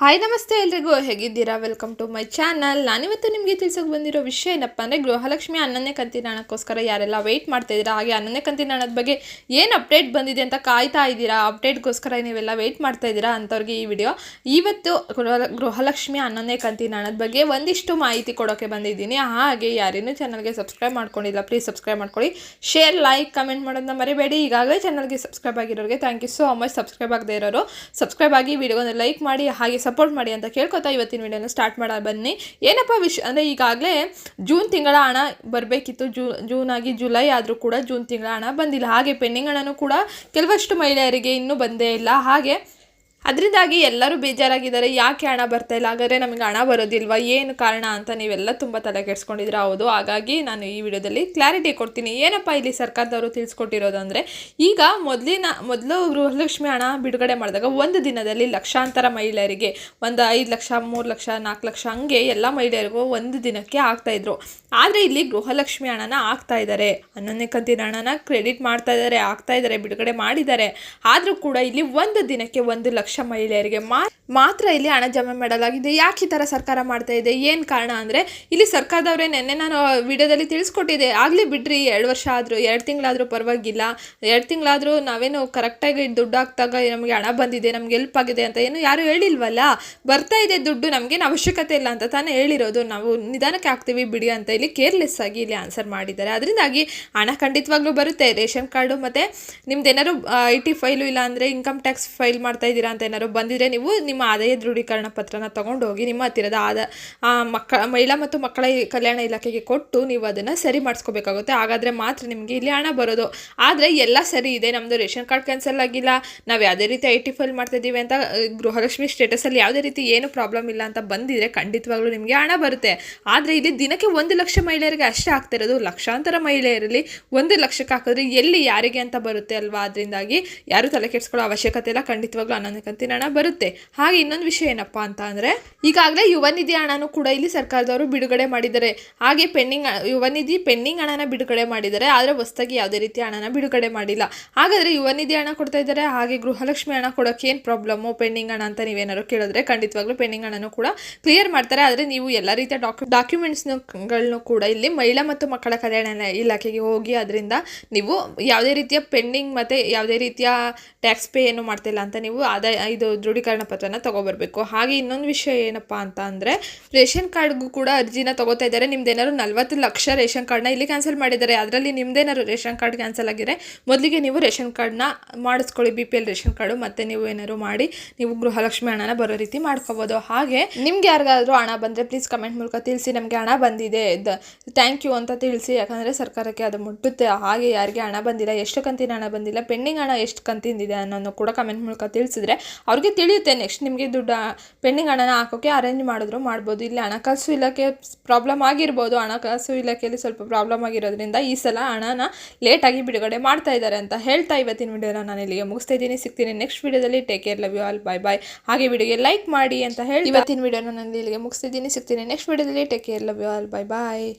Hi ನಮಸ್ತೆ ಎಲ್ರಿಗೂ. ಹೇಗಿದ್ದೀರಾ? ವೆಲ್ಕಮ್ ಟು ಮೈ ಚಾನಲ್ ನಾನಿವತ್ತು ನಿಮಗೆ ತಿಳಿಸೋಕೆ ಬಂದಿರೋ ವಿಷಯ ಏನಪ್ಪ ಅಂದರೆ, ಗೃಹಲಕ್ಷ್ಮಿ ಅನ್ನನೇ ಕಂತಿನಾಣಕ್ಕೋಸ್ಕರ ಯಾರೆಲ್ಲ ವೆಯ್ಟ್ ಮಾಡ್ತಾ ಇದ್ದೀರಾ? ಹಾಗೆ ಅನ್ನನೇ ಕಂತಿನ ಹಣದ ಬಗ್ಗೆ ಏನು ಅಪ್ಡೇಟ್ ಬಂದಿದೆ ಅಂತ ಕಾಯ್ತಾ ಇದ್ದೀರಾ? ಅಪ್ಡೇಟ್ಗೋಸ್ಕರ ನೀವೆಲ್ಲ ವೆಯ್ಟ್ ಮಾಡ್ತಾ ಇದ್ದೀರಾ ಅಂಥವ್ರಿಗೆ ಈ ವಿಡಿಯೋ ಇವತ್ತು ಗೃಹ, ಗೃಹಲಕ್ಷ್ಮಿ ಅನ್ನನೇ ಕಂತಿನ ಹಣದ ಬಗ್ಗೆ ಒಂದಿಷ್ಟು ಮಾಹಿತಿ ಕೊಡೋಕ್ಕೆ ಬಂದಿದ್ದೀನಿ. ಹಾಗೆ ಯಾರೇನು ಚಾನಲ್ಗೆ ಸಬ್ಸ್ಕ್ರೈಬ್ ಮಾಡ್ಕೊಂಡಿಲ್ಲ ಪ್ಲೀಸ್ ಸಬ್ಸ್ಕ್ರೈಬ್ ಮಾಡ್ಕೊಳ್ಳಿ. ಶೇರ್ ಲೈಕ್ ಕಮೆಂಟ್ ಮಾಡೋದನ್ನ ಮರಿಬೇಡಿ. ಈಗಾಗಲೇ ಚಾನಲ್ಗೆ subscribe ಆಗಿರೋರಿಗೆ thank you so much subscribe ಆಗದೆ ಇರೋರು ಸಬ್ಸ್ಕ್ರೈಬ್ ಆಗಿ ವಿಡಿಯೋನ ಲೈಕ್ ಮಾಡಿ. ಹಾಗೆ ಸಪೋರ್ಟ್ ಮಾಡಿ ಅಂತ ಕೇಳ್ಕೊತಾ ಇವತ್ತಿನ ವಿಡಿಯೋನ ಸ್ಟಾರ್ಟ್ ಮಾಡ ಬನ್ನಿ. ಏನಪ್ಪ ವಿಷಯ ಅಂದರೆ ಈಗಾಗಲೇ ಜೂನ್ ತಿಂಗಳ ಹಣ ಬರಬೇಕಿತ್ತು. ಜೂ ಜೂನ್ ಆಗಿ ಜುಲೈ ಆದರೂ ಕೂಡ ಜೂನ್ ತಿಂಗಳ ಹಣ ಬಂದಿಲ್ಲ. ಹಾಗೆ ಪೆಂಡಿಂಗ್ ಹಣನೂ ಕೂಡ ಕೆಲವಷ್ಟು ಮಹಿಳೆಯರಿಗೆ ಇನ್ನೂ ಬಂದೇ ಇಲ್ಲ. ಹಾಗೆ ಅದರಿಂದಾಗಿ ಎಲ್ಲರೂ ಬೇಜಾರಾಗಿದ್ದಾರೆ, ಯಾಕೆ ಹಣ ಬರ್ತಾ ಇಲ್ಲ? ಹಾಗಾದರೆ ನಮಗೆ ಹಣ ಬರೋದಿಲ್ವಾ? ಏನು ಕಾರಣ ಅಂತ ನೀವೆಲ್ಲ ತುಂಬ ತಲೆ ಕೆಡಿಸ್ಕೊಂಡಿದ್ರೆ ಹೌದು, ಹಾಗಾಗಿ ನಾನು ಈ ವಿಡಿಯೋದಲ್ಲಿ ಕ್ಲಾರಿಟಿ ಕೊಡ್ತೀನಿ. ಏನಪ್ಪ ಇಲ್ಲಿ ಸರ್ಕಾರದವರು ತಿಳಿಸ್ಕೊಟ್ಟಿರೋದು ಅಂದರೆ, ಈಗ ಮೊದಲಿನ, ಮೊದಲು ಗೃಹಲಕ್ಷ್ಮಿ ಹಣ ಬಿಡುಗಡೆ ಮಾಡಿದಾಗ ಒಂದು ದಿನದಲ್ಲಿ ಲಕ್ಷಾಂತರ ಮಹಿಳೆಯರಿಗೆ ಒಂದು ಐದು ಲಕ್ಷ, ಮೂರು ಲಕ್ಷ, ನಾಲ್ಕು ಲಕ್ಷ ಹಂಗೆ ಎಲ್ಲ ಮಹಿಳೆಯರಿಗೂ ಒಂದು ದಿನಕ್ಕೆ ಆಗ್ತಾಯಿದ್ರು ಆದರೆ ಇಲ್ಲಿ ಗೃಹಲಕ್ಷ್ಮಿ ಹಣನ ಆಗ್ತಾ ಇದ್ದಾರೆ. ಹನ್ನೊಂದನೇ ಕಂತಿನ ಹಣನ ಕ್ರೆಡಿಟ್ ಮಾಡ್ತಾ ಇದ್ದಾರೆ ಆಗ್ತಾ ಇದ್ದಾರೆ, ಬಿಡುಗಡೆ ಮಾಡಿದ್ದಾರೆ. ಆದರೂ ಕೂಡ ಇಲ್ಲಿ ಒಂದು ದಿನಕ್ಕೆ ಒಂದು ಲಕ್ಷ ಮಹಿಳೆಯರಿಗೆ ಮಾ, ಮಾತ್ರ ಇಲ್ಲಿ ಹಣ ಜಮೆ ಮಾಡಲಾಗಿದೆ. ಯಾಕೆ ಈ ಥರ ಸರ್ಕಾರ ಮಾಡ್ತಾ ಇದೆ? ಏನು ಕಾರಣ ಅಂದರೆ, ಇಲ್ಲಿ ಸರ್ಕಾರದವರೇ ನೆನ್ನೆ ನಾನು ವಿಡಿಯೋದಲ್ಲಿ ತಿಳಿಸ್ಕೊಟ್ಟಿದ್ದೆ. ಆಗಲಿ ಬಿಡ್ರಿ, ಎರಡು ವರ್ಷ ಆದರೂ, ಎರಡು ತಿಂಗಳಾದರೂ ಪರವಾಗಿಲ್ಲ. ಎರಡು ತಿಂಗಳಾದರೂ ನಾವೇನು ಕರೆಕ್ಟಾಗಿ ದುಡ್ಡು ಹಾಕ್ದಾಗ ನಮಗೆ ಹಣ ಬಂದಿದೆ, ನಮ್ಗೆ ಹೆಲ್ಪ್ ಆಗಿದೆ ಅಂತ ಏನು ಯಾರು ಹೇಳಿಲ್ವಲ್ಲ? ಬರ್ತಾ ಇದೆ ದುಡ್ಡು, ನಮಗೇನು ಅವಶ್ಯಕತೆ ಇಲ್ಲ ಅಂತ ತಾನೇ ಹೇಳಿರೋದು. ನಾವು ನಿಧಾನಕ್ಕೆ ಹಾಕ್ತೀವಿ ಬಿಡಿ ಅಂತ ಇಲ್ಲಿ ಕೇರ್ಲೆಸ್ ಆಗಿ ಇಲ್ಲಿ ಆನ್ಸರ್ ಮಾಡಿದ್ದಾರೆ. ಅದರಿಂದಾಗಿ ಹಣ ಖಂಡಿತವಾಗ್ಲೂ ಬರುತ್ತೆ. ರೇಷನ್ ಕಾರ್ಡು ಮತ್ತು ನಿಮ್ದು ಏನಾದ್ರು ಐ ಟಿ ಫೈಲು ಇಲ್ಲ ಅಂದರೆ ಇನ್ಕಮ್ ಟ್ಯಾಕ್ಸ್ ಫೈಲ್ ಮಾಡ್ತಾ ಇದ್ದೀರಾ ಅಂತ ಏನಾದ್ರು ಬಂದಿದ್ರೆ ನೀವು ನಿಮ್ಮ ಆದಾಯ ದೃಢೀಕರಣ ಪತ್ರನ ತೊಗೊಂಡು ಹೋಗಿ ನಿಮ್ಮ ಹತ್ತಿರದ ಆದ ಆ, ಮಕ್ಕ ಮಹಿಳಾ ಮತ್ತು ಮಕ್ಕಳ ಕಲ್ಯಾಣ ಇಲಾಖೆಗೆ ಕೊಟ್ಟು ನೀವು ಅದನ್ನು ಸರಿ ಮಾಡಿಸ್ಕೋಬೇಕಾಗುತ್ತೆ. ಹಾಗಾದರೆ ಮಾತ್ರ ನಿಮಗೆ ಇಲ್ಲಿ ಹಣ ಬರೋದು. ಆದರೆ ಎಲ್ಲ ಸರಿ ಇದೆ. ನಮ್ಮದು ರೇಷನ್ ಕಾರ್ಡ್ ಕ್ಯಾನ್ಸಲ್ ಆಗಿಲ್ಲ. ನಾವು ಯಾವುದೇ ರೀತಿ ಐ ಟಿ ಫೈಲ್ ಮಾಡ್ತಿದ್ದೀವಿ ಅಂತ ಗೃಹಲಕ್ಷ್ಮಿ ಸ್ಟೇಟಸಲ್ಲಿ ಯಾವುದೇ ರೀತಿ ಏನು ಪ್ರಾಬ್ಲಮ್ ಇಲ್ಲ ಅಂತ ಬಂದಿದ್ರೆ ಖಂಡಿತವಾಗ್ಲೂ ನಿಮಗೆ ಹಣ ಬರುತ್ತೆ. ಆದರೆ ಇಲ್ಲಿ ದಿನಕ್ಕೆ ಒಂದು ಲಕ್ಷ ಮಹಿಳೆಯರಿಗೆ ಅಷ್ಟೇ ಆಗ್ತಿರೋದು ಲಕ್ಷಾಂತರ ಮಹಿಳೆಯರಲ್ಲಿ ಒಂದು ಲಕ್ಷಕ್ಕೆ ಹಾಕಿದ್ರೆ ಎಲ್ಲಿ ಯಾರಿಗೆ ಅಂತ ಬರುತ್ತೆ ಅಲ್ವಾ? ಅದರಿಂದಾಗಿ ಯಾರು ತಲೆ ಕೆಡಿಸ್ಕೊಳ್ಳೋ ಅವಶ್ಯಕತೆ ಇಲ್ಲ. ಖಂಡಿತವಾಗ್ಲೂ ಹನ್ನೊಂದು ಕಂತಿನ ಹಣ ಬರುತ್ತೆ. ಹಾಗೆ ಇನ್ನೊಂದು ವಿಷಯ ಏನಪ್ಪ ಅಂತ ಅಂದರೆ, ಈಗಾಗಲೇ ಯುವ ನಿಧಿ ಹಣನೂ ಕೂಡ ಇಲ್ಲಿ ಸರ್ಕಾರದವರು ಬಿಡುಗಡೆ ಮಾಡಿದ್ದಾರೆ. ಹಾಗೆ ಪೆಂಡಿಂಗ್ ಯುವ ನಿಧಿ ಪೆಂಡಿಂಗ್ ಹಣನ ಬಿಡುಗಡೆ ಮಾಡಿದ್ದಾರೆ. ಆದರೆ ಹೊಸದಾಗಿ ಯಾವುದೇ ರೀತಿ ಹಣನ ಬಿಡುಗಡೆ ಮಾಡಿಲ್ಲ. ಹಾಗಾದರೆ ಯುವ ನಿಧಿ ಹಣ ಕೊಡ್ತಾ ಇದ್ದಾರೆ. ಹಾಗೆ ಗೃಹಲಕ್ಷ್ಮಿ ಹಣ ಕೊಡೋಕೆ ಏನು ಪ್ರಾಬ್ಲಮ್ಮು ಪೆಂಡಿಂಗ್ ಹಣ ಅಂತ ನೀವೇನಾದ್ರು ಕೇಳಿದ್ರೆ ಖಂಡಿತವಾಗ್ಲೂ ಪೆಂಡಿಂಗ್ ಹಣನೂ ಕೂಡ ಕ್ಲಿಯರ್ ಮಾಡ್ತಾರೆ. ಆದರೆ ನೀವು ಎಲ್ಲ ರೀತಿಯ ಡಾಕ್ಯು ಡಾಕ್ಯುಮೆಂಟ್ಸ್ಗಳನ್ನೂ ಕೂಡ ಇಲ್ಲಿ ಮಹಿಳಾ ಮತ್ತು ಮಕ್ಕಳ ಕಲ್ಯಾಣ ಇಲಾಖೆಗೆ ಹೋಗಿ ಅದರಿಂದ ನೀವು ಯಾವುದೇ ರೀತಿಯ ಪೆಂಡಿಂಗ್ ಮತ್ತು ಯಾವುದೇ ರೀತಿಯ ಟ್ಯಾಕ್ಸ್ ಪೇ ಏನು ಮಾಡ್ತಿಲ್ಲ ಅಂತ ನೀವು ಆದಾಯ ಇದು ದೃಢೀಕರಣ ಪತ್ರನ ತಗೋಬರ್ಬೇಕು. ಹಾಗೆ ಇನ್ನೊಂದು ವಿಷಯ ಏನಪ್ಪ ಅಂತ ಅಂದರೆ, ರೇಷನ್ ಕಾರ್ಡ್ಗೂ ಕೂಡ ಅರ್ಜಿನ ತಗೋತಾ ಇದ್ದಾರೆ. ನಿಮ್ದೇನಾದ್ರು ನಲ್ವತ್ತು ಲಕ್ಷ ರೇಷನ್ ಕಾರ್ಡ್ನ ಇಲ್ಲಿ ಕ್ಯಾನ್ಸಲ್ ಮಾಡಿದ್ದಾರೆ. ಅದರಲ್ಲಿ ನಿಮ್ದೇನಾದ್ರು ರೇಷನ್ ಕಾರ್ಡ್ ಕ್ಯಾನ್ಸಲ್ ಆಗಿದೆ ಮೊದಲಿಗೆ ನೀವು ರೇಷನ್ ಕಾರ್ಡ್ನ ಮಾಡಿಸ್ಕೊಳ್ಳಿ, B P L ration card, ಮತ್ತೆ ನೀವು ಏನಾದ್ರು ಮಾಡಿ, ನೀವು ಗೃಹಲಕ್ಷ್ಮಿ ಹಣನ ಬರೋ ರೀತಿ ಮಾಡ್ಕೋಬೋದು. ಹಾಗೆ ನಿಮ್ಗೆ ಯಾರಿಗಾದ್ರೂ ಹಣ ಬಂದರೆ ಪ್ಲೀಸ್ ಕಮೆಂಟ್ ಮೂಲಕ ತಿಳಿಸಿ, ನಮಗೆ ಹಣ ಬಂದಿದೆ. ಥ್ಯಾಂಕ್ ಯು ಅಂತ ತಿಳಿಸಿ. ಯಾಕಂದರೆ ಸರ್ಕಾರಕ್ಕೆ ಅದು ಮುಟ್ಟುತ್ತೆ. ಹಾಗೆ ಯಾರಿಗೆ ಹಣ ಬಂದಿಲ್ಲ ಎಷ್ಟು ಕಂತಿನ ಹಣ ಬಂದಿಲ್ಲ ಪೆಂಡಿಂಗ್ ಹಣ ಎಷ್ಟು ಕಂತಿಂದಿದೆ ಅನ್ನೋದು ಕೂಡ ಕಮೆಂಟ್ ಮೂಲಕ ತಿಳಿಸಿದ್ರೆ ಅವ್ರಿಗೆ ತಿಳಿಯುತ್ತೆ. ನೆಕ್ಸ್ಟ್ ನಿಮಗೆ ದುಡ್ಡು, ಪೆಂಡಿಂಗ್ ಹಣನ ಹಾಕೋಕ್ಕೆ ಅರೇಂಜ್ ಮಾಡಿದ್ರು ಮಾಡ್ಬೋದು. ಇಲ್ಲಿ ಹಣಕಾಸು ಇಲಾಖೆ ಪ್ರಾಬ್ಲಮ್ ಆಗಿರ್ಬೋದು. ಹಣಕಾಸು ಇಲಾಖೆಯಲ್ಲಿ ಸ್ವಲ್ಪ ಪ್ರಾಬ್ಲಮ್ ಆಗಿರೋದ್ರಿಂದ ಈ ಸಲ ಹಣನ ಲೇಟಾಗಿ ಬಿಡುಗಡೆ ಮಾಡ್ತಾ ಇದ್ದಾರೆ ಅಂತ ಹೇಳ್ತಾ ಇವತ್ತಿನ ವಿಡಿಯೋನ ನಾನು ಇಲ್ಲಿಗೆ ಮುಗಿಸ್ತಾ ಇದ್ದೀನಿ. ಸಿಗ್ತೀನಿ ನೆಕ್ಸ್ಟ್ ವಿಡಿಯೋದಲ್ಲಿ. Take care love you all bye bye ಹಾಗೆ ವಿಡಿಯೋಗೆ ಲೈಕ್ ಮಾಡಿ ಅಂತ ಹೇಳಿ ಇವತ್ತಿನ ವಿಡಿಯೋನ ನಾನು ಇಲ್ಲಿಗೆ ಮುಗಿಸ್ತಿದ್ದೀನಿ ಸಿಗ್ತೀನಿ ನೆಕ್ಸ್ಟ್ ವಿಡಿಯೋದಲ್ಲಿ. Take care love you all bye bye